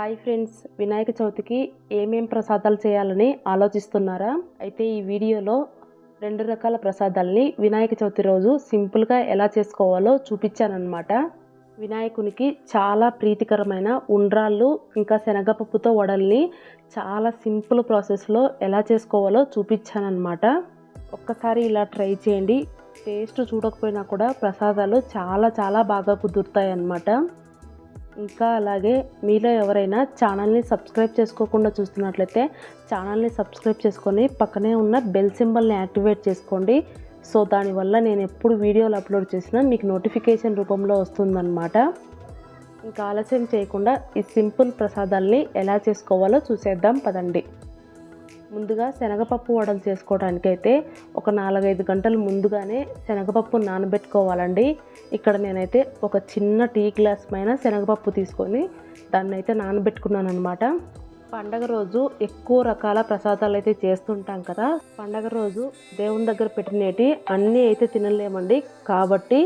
Hi friends Vinayaka చవితికి ఏమేం ప్రసాదాలు చేయాలని ఆలోచిస్తున్నారా? అయితే ఈ వీడియోలో రెండు రకాల ప్రసాదాలని వినాయక చవితి రోజు సింపుల్గా ఎలా చేసుకోవాలో చూపించానన్నమాట. వినాయకునికి చాలా ప్రీతికరమైన ఉండ్రాళ్ళు ఇంకా శనగపప్పుతో వడల్ని చాలా సింపుల్ ప్రాసెస్లో ఎలా చేసుకోవాలో చూపించానన్నమాట. ఒక్కసారి ఇలా ట్రై చేయండి. టేస్ట్ చూడకపోయినా కూడా ప్రసాదాలు చాలా చాలా బాగా కుదురుతాయి అన్నమాట ఇంకా అలాగే మీలో ఎవరైనా ఛానల్ని సబ్స్క్రైబ్ చేసుకోకుండా చూస్తున్నట్లయితే ఛానల్ని సబ్స్క్రైబ్ చేసుకొని పక్కనే ఉన్న బెల్ సింబల్ని యాక్టివేట్ చేసుకోండి. సో దానివల్ల నేను ఎప్పుడు వీడియోలు అప్లోడ్ చేసినా మీకు నోటిఫికేషన్ రూపంలో వస్తుందన్నమాట. ఇంకా ఆలస్యం చేయకుండా ఈ సింపుల్ ప్రసాదాల్ని ఎలా చేసుకోవాలో చూసేద్దాం పదండి. ముందుగా శనగపప్పు వడలు చేసుకోవడానికైతే ఒక నాలుగైదు గంటలు ముందుగానే శనగపప్పు నానబెట్టుకోవాలండి. ఇక్కడ నేనైతే ఒక చిన్న టీ గ్లాస్ పైన శనగపప్పు తీసుకొని దాన్ని అయితే నానబెట్టుకున్నాను అనమాట పండగ రోజు ఎక్కువ రకాల ప్రసాదాలు అయితే చేస్తుంటాం కదా. పండగ రోజు దేవుని దగ్గర పెట్టినవి అన్నీ అయితే తినలేమండి. కాబట్టి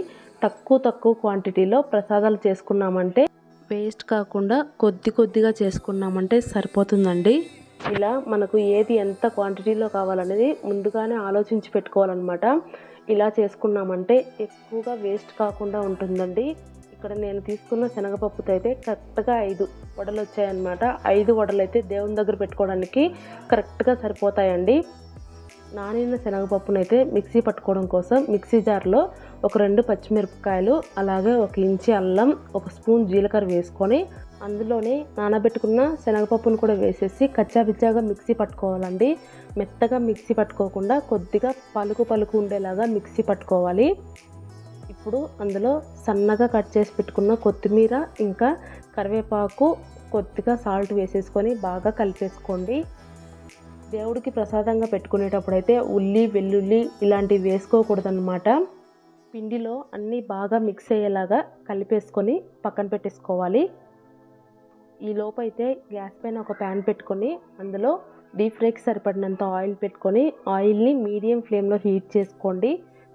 తక్కువ తక్కువ క్వాంటిటీలో ప్రసాదాలు చేసుకున్నామంటే వేస్ట్ కాకుండా కొద్ది కొద్దిగా చేసుకున్నామంటే సరిపోతుందండి. ఇలా మనకు ఏది ఎంత క్వాంటిటీలో కావాలనేది ముందుగానే ఆలోచించి పెట్టుకోవాలన్నమాట. ఇలా చేసుకున్నామంటే ఎక్కువగా వేస్ట్ కాకుండా ఉంటుందండి. ఇక్కడ నేను తీసుకున్న శనగపప్పుతో అయితే కరెక్ట్గా ఐదు వడలు వచ్చాయన్నమాట ఐదు వడలు అయితే దేవుని దగ్గర పెట్టుకోవడానికి కరెక్ట్గా సరిపోతాయండి. నానిన శనగపప్పునైతే మిక్సీ పట్టుకోవడం కోసం మిక్సీ జార్లో ఒక రెండు పచ్చిమిరపకాయలు అలాగే ఒక ఇంచి అల్లం ఒక స్పూన్ జీలకర్ర వేసుకొని అందులోనే నానబెట్టుకున్న శనగపప్పును కూడా వేసేసి కచ్చాపిచ్చాగా మిక్సీ పట్టుకోవాలండి. మెత్తగా మిక్సీ పట్టుకోకుండా కొద్దిగా పలుకు పలుకు ఉండేలాగా మిక్సీ పట్టుకోవాలి. ఇప్పుడు అందులో సన్నగా కట్ చేసి పెట్టుకున్న కొత్తిమీర ఇంకా కరివేపాకు కొద్దిగా సాల్ట్ వేసేసుకొని బాగా కలిపేసుకోండి. దేవుడికి ప్రసాదంగా పెట్టుకునేటప్పుడు అయితే ఉల్లి వెల్లుల్లి ఇలాంటివి వేసుకోకూడదన్నమాట. పిండిలో అన్నీ బాగా మిక్స్ అయ్యేలాగా కలిపేసుకొని పక్కన పెట్టేసుకోవాలి. ఈ లోపైతే గ్యాస్ పైన ఒక ప్యాన్ పెట్టుకొని అందులో డీప్ ఫ్రైకి సరిపడినంత ఆయిల్ పెట్టుకొని ఆయిల్ని మీడియం ఫ్లేమ్లో హీట్ చేసుకోండి.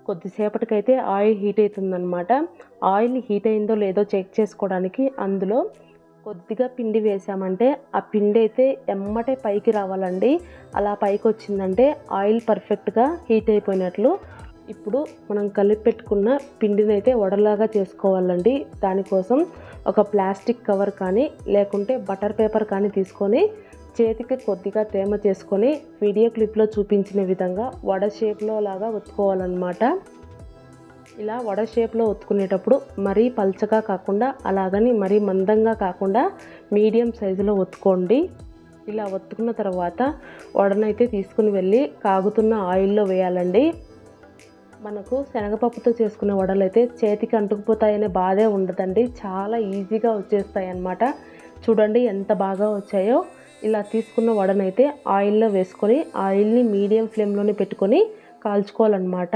కొద్దిసేపటికైతే ఆయిల్ హీట్ అవుతుందన్నమాట. ఆయిల్ హీట్ అయిందో లేదో చెక్ చేసుకోవడానికి అందులో కొద్దిగా పిండి వేసామంటే ఆ పిండి అయితే ఎమ్మటే పైకి రావాలండి. అలా పైకి వచ్చిందంటే ఆయిల్ పర్ఫెక్ట్గా హీట్ అయిపోయినట్లు. ఇప్పుడు మనం కలిపి పెట్టుకున్న పిండిని అయితే వడలాగా చేసుకోవాలండి. దానికోసం ఒక ప్లాస్టిక్ కవర్ కానీ లేకుంటే బటర్ పేపర్ కానీ తీసుకొని చేతికి కొద్దిగా తేమ చేసుకొని వీడియో క్లిప్లో చూపించిన విధంగా వడ షేప్లో లాగా ఒత్తుకోవాలన్నమాట. ఇలా వడ షేప్లో ఒత్తుకునేటప్పుడు మరీ పల్చగా కాకుండా అలాగని మరీ మందంగా కాకుండా మీడియం సైజులో ఒత్తుకోండి. ఇలా ఒత్తుకున్న తర్వాత వడనైతే తీసుకుని వెళ్ళి కాగుతున్న ఆయిల్లో వేయాలండి. మనకు శనగపప్పుతో చేసుకునే వడలు అయితే చేతికి అంటుకుపోతాయనే బాధే ఉండదండి. చాలా ఈజీగా వచ్చేస్తాయి అన్నమాట చూడండి ఎంత బాగా వచ్చాయో. ఇలా తీసుకున్న వడనైతే ఆయిల్లో వేసుకొని ఆయిల్ని మీడియం ఫ్లేమ్లోనే పెట్టుకొని కాల్చుకోవాలన్నమాట.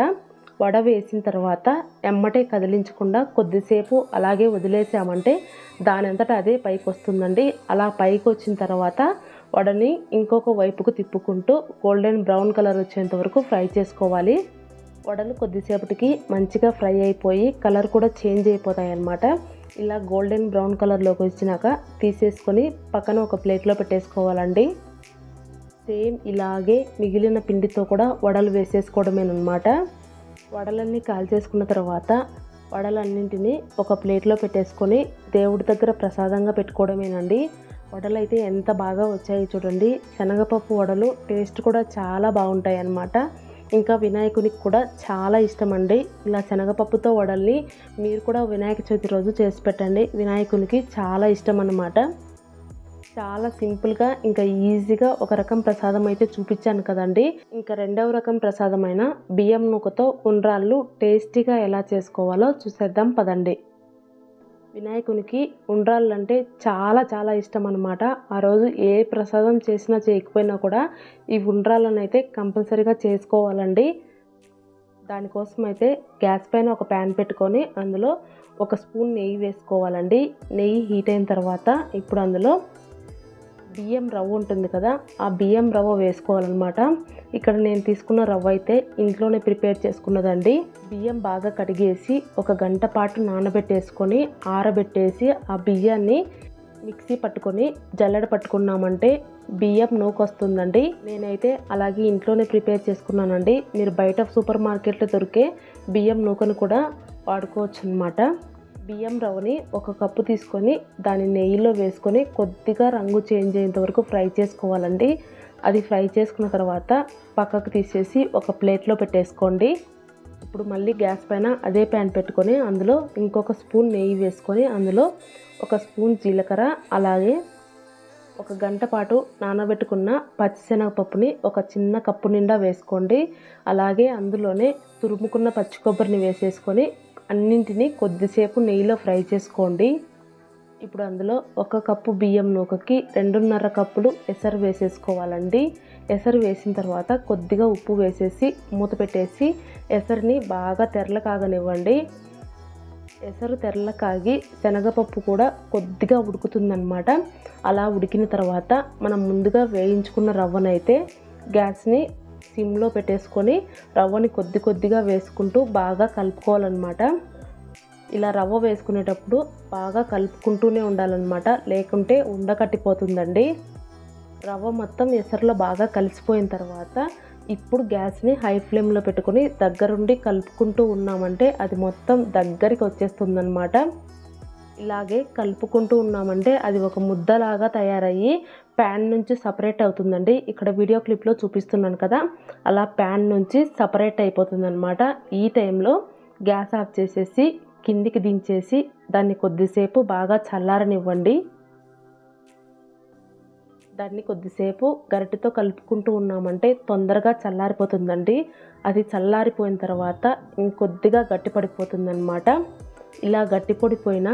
వడ వేసిన తర్వాత ఎమ్మటే కదిలించకుండా కొద్దిసేపు అలాగే వదిలేసామంటే దానంతటా అదే పైకి వస్తుందండి అలా పైకి వచ్చిన తర్వాత వడని ఇంకొక వైపుకు తిప్పుకుంటూ గోల్డెన్ బ్రౌన్ కలర్ వచ్చేంత వరకు ఫ్రై చేసుకోవాలి. వడలు కొద్దిసేపటికి మంచిగా ఫ్రై అయిపోయి కలర్ కూడా చేంజ్ అయిపోతాయి అన్నమాట ఇలా గోల్డెన్ బ్రౌన్ కలర్లోకి వచ్చినాక తీసేసుకొని పక్కన ఒక ప్లేట్లో పెట్టేసుకోవాలండి. సేమ్ ఇలాగే మిగిలిన పిండితో కూడా వడలు వేసేసుకోవడమేనమాట వడలన్నీ కాల్చేసుకున్న తర్వాత వడలన్నింటినీ ఒక ప్లేట్లో పెట్టేసుకొని దేవుడి దగ్గర ప్రసాదంగా పెట్టుకోవడమేనండి. వడలు అయితే ఎంత బాగా వచ్చాయి చూడండి. శనగపప్పు వడలు టేస్ట్ కూడా చాలా బాగుంటాయి అన్నమాట ఇంకా వినాయకునికి కూడా చాలా ఇష్టం అండి ఇలా శనగపప్పుతో వడల్ని మీరు కూడా వినాయక చవితి రోజు చేసి పెట్టండి. వినాయకునికి చాలా ఇష్టం అన్నమాట చాలా సింపుల్గా ఇంకా ఈజీగా ఒక రకం ప్రసాదం అయితే చూపించాను కదండి. ఇంకా రెండవ రకం ప్రసాదమైన బియ్యం నూకతో ఉండ్రాళ్ళు టేస్టీగా ఎలా చేసుకోవాలో చూసేద్దాం పదండి. వినాయకునికి ఉండ్రాళ్ళు అంటే చాలా చాలా ఇష్టం అనమాట ఆ రోజు ఏ ప్రసాదం చేసినా చేయకపోయినా కూడా ఈ ఉండ్రాళ్ళను అయితే కంపల్సరీగా చేసుకోవాలండి. దానికోసం అయితే గ్యాస్ పైన ఒక ప్యాన్ పెట్టుకొని అందులో ఒక స్పూన్ నెయ్యి వేసుకోవాలండి. నెయ్యి హీట్ అయిన తర్వాత ఇప్పుడు అందులో బియ్యం రవ్వ ఉంటుంది కదా ఆ బియ్యం రవ్వ వేసుకోవాలన్నమాట. ఇక్కడ నేను తీసుకున్న రవ్వ అయితే ఇంట్లోనే ప్రిపేర్ చేసుకున్నదండి. బియ్యం బాగా కడిగేసి ఒక గంట పాటు నానబెట్టేసుకొని ఆరబెట్టేసి ఆ బియ్యాన్ని మిక్సీ పట్టుకొని జల్లెడ పట్టుకున్నామంటే బియ్యం నూకు వస్తుందండి నేనైతే అలాగే ఇంట్లోనే ప్రిపేర్ చేసుకున్నానండి. మీరు బయట సూపర్ మార్కెట్లో దొరికే బియ్యం నూకను కూడా వాడుకోవచ్చు అనమాట బియ్యం రవ్వని ఒక కప్పు తీసుకొని దాన్ని నెయ్యిలో వేసుకొని కొద్దిగా రంగు చేంజ్ అయ్యేంత వరకు ఫ్రై చేసుకోవాలండి. అది ఫ్రై చేసుకున్న తర్వాత పక్కకు తీసేసి ఒక ప్లేట్లో పెట్టేసుకోండి. ఇప్పుడు మళ్ళీ గ్యాస్ పైన అదే ప్యాన్ పెట్టుకొని అందులో ఇంకొక స్పూన్ నెయ్యి వేసుకొని అందులో ఒక స్పూన్ జీలకర్ర అలాగే ఒక గంట పాటు నానబెట్టుకున్న పచ్చిశనగపప్పుని ఒక చిన్న కప్పు నిండా వేసుకోండి. అలాగే అందులోనే తురుముకున్న పచ్చి కొబ్బరిని వేసేసుకొని అన్నింటినీ కొద్దిసేపు నెయ్యిలో ఫ్రై చేసుకోండి. ఇప్పుడు అందులో ఒక కప్పు బియ్యం నూకకి రెండున్నర కప్పులు ఎసరు వేసేసుకోవాలండి. ఎసరు వేసిన తర్వాత కొద్దిగా ఉప్పు వేసేసి మూత పెట్టేసి ఎసరుని బాగా తెరల కాగనివ్వండి. ఎసరు తెరల కాగి శనగపప్పు కూడా కొద్దిగా ఉడుకుతుందన్నమాట. అలా ఉడికిన తర్వాత మనం ముందుగా వేయించుకున్న రవ్వనైతే గ్యాస్ని సిమ్లో పెట్టేసుకొని రవ్వని కొద్ది కొద్దిగా వేసుకుంటూ బాగా కలుపుకోవాలన్నమాట. ఇలా రవ్వ వేసుకునేటప్పుడు బాగా కలుపుకుంటూనే ఉండాలన్నమాట. లేకుంటే ఉండకట్టిపోతుందండి. రవ్వ మొత్తం ఎసరులో బాగా కలిసిపోయిన తర్వాత ఇప్పుడు గ్యాస్ని హై ఫ్లేమ్లో పెట్టుకొని దగ్గరుండి కలుపుకుంటూ ఉన్నామంటే అది మొత్తం దగ్గరికి వచ్చేస్తుందన్నమాట. ఇలాగే కలుపుకుంటూ ఉన్నామంటే అది ఒక ముద్దలాగా తయారయ్యి ప్యాన్ నుంచి సపరేట్ అవుతుందండి. ఇక్కడ వీడియో క్లిప్లో చూపిస్తున్నాను కదా. అలా ప్యాన్ నుంచి సపరేట్ అయిపోతుందన్నమాట. ఈ టైంలో గ్యాస్ ఆఫ్ చేసేసి కిందికి దించేసి దాన్ని కొద్దిసేపు బాగా చల్లారనివ్వండి. దాన్ని కొద్దిసేపు గరిటెతో కలుపుకుంటూ ఉన్నామంటే తొందరగా చల్లారిపోతుందండి. అది చల్లారిపోయిన తర్వాత ఇంకొద్దిగా గట్టిపడిపోతుందన్నమాట. ఇలా గట్టిపొడిపోయిన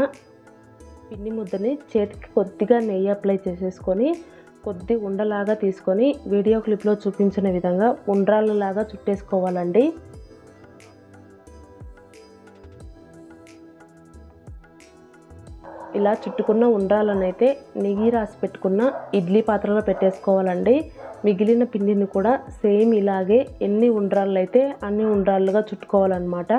పిండి ముద్దని చేతికి కొద్దిగా నెయ్యి అప్లై చేసేసుకొని కొద్ది ఉండలాగా తీసుకొని వీడియో క్లిప్లో చూపించిన విధంగా ఉండ్రాళ్ళలాగా చుట్టేసుకోవాలండి. ఇలా చుట్టుకున్న ఉండ్రాలనైతే నెయ్యి రాసి పెట్టుకున్న ఇడ్లీ పాత్రలో పెట్టేసుకోవాలండి. మిగిలిన పిండిని కూడా సేమ్ ఇలాగే ఎన్ని ఉండ్రాళ్ళు అయితే అన్ని ఉండ్రాళ్ళుగా చుట్టుకోవాలన్నమాట.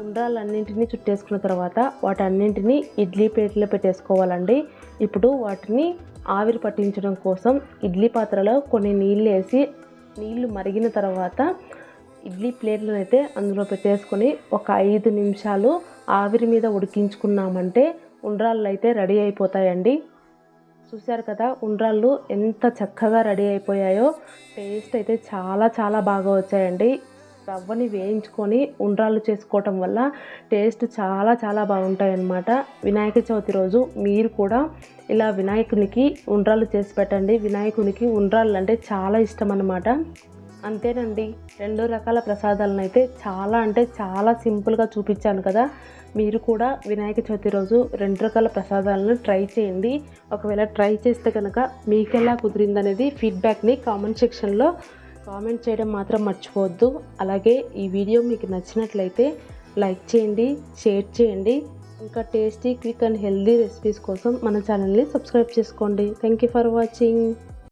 ఉండ్రాలన్నింటినీ చుట్టేసుకున్న తర్వాత వాటన్నింటినీ ఇడ్లీ ప్లేట్లో పెట్టేసుకోవాలండి. ఇప్పుడు వాటిని ఆవిరి పట్టించడం కోసం ఇడ్లీ పాత్రలో కొన్ని నీళ్ళు వేసి నీళ్ళు మరిగిన తర్వాత ఇడ్లీ ప్లేట్లను అయితే అందులో పెట్టేసుకొని ఒక ఐదు నిమిషాలు ఆవిరి మీద ఉడికించుకున్నామంటే ఉండ్రాళ్ళు అయితే రెడీ అయిపోతాయండి. చూశారు కదా ఉండ్రాళ్ళు ఎంత చక్కగా రెడీ అయిపోయాయో టేస్ట్ అయితే చాలా చాలా బాగా వచ్చాయండి. రవ్వని వేయించుకొని ఉండ్రాళ్ళు చేసుకోవటం వల్ల టేస్ట్ చాలా చాలా బాగుంటాయి అన్నమాట వినాయక చవితి రోజు మీరు కూడా ఇలా వినాయకునికి ఉండ్రాళ్ళు చేసి పెట్టండి. వినాయకునికి ఉండ్రాళ్ళు అంటే చాలా ఇష్టం అన్నమాట అంతేనండి రెండు రకాల ప్రసాదాలను అయితే చాలా అంటే చాలా సింపుల్గా చూపించాను కదా. మీరు కూడా వినాయక చవితి రోజు రెండు రకాల ప్రసాదాలను ట్రై చేయండి. ఒకవేళ ట్రై చేస్తే కనుక మీకెలా కుదిరిందనేది ఫీడ్బ్యాక్ని కామెంట్ సెక్షన్లో కామెంట్ చేయడం మాత్రం మర్చిపోవద్దు. అలాగే ఈ వీడియో మీకు నచ్చినట్లయితే లైక్ చేయండి షేర్ చేయండి. ఇంకా tasty quick and healthy recipes కోసం మన ఛానల్ని సబ్స్క్రైబ్ చేసుకోండి. Thank you for watching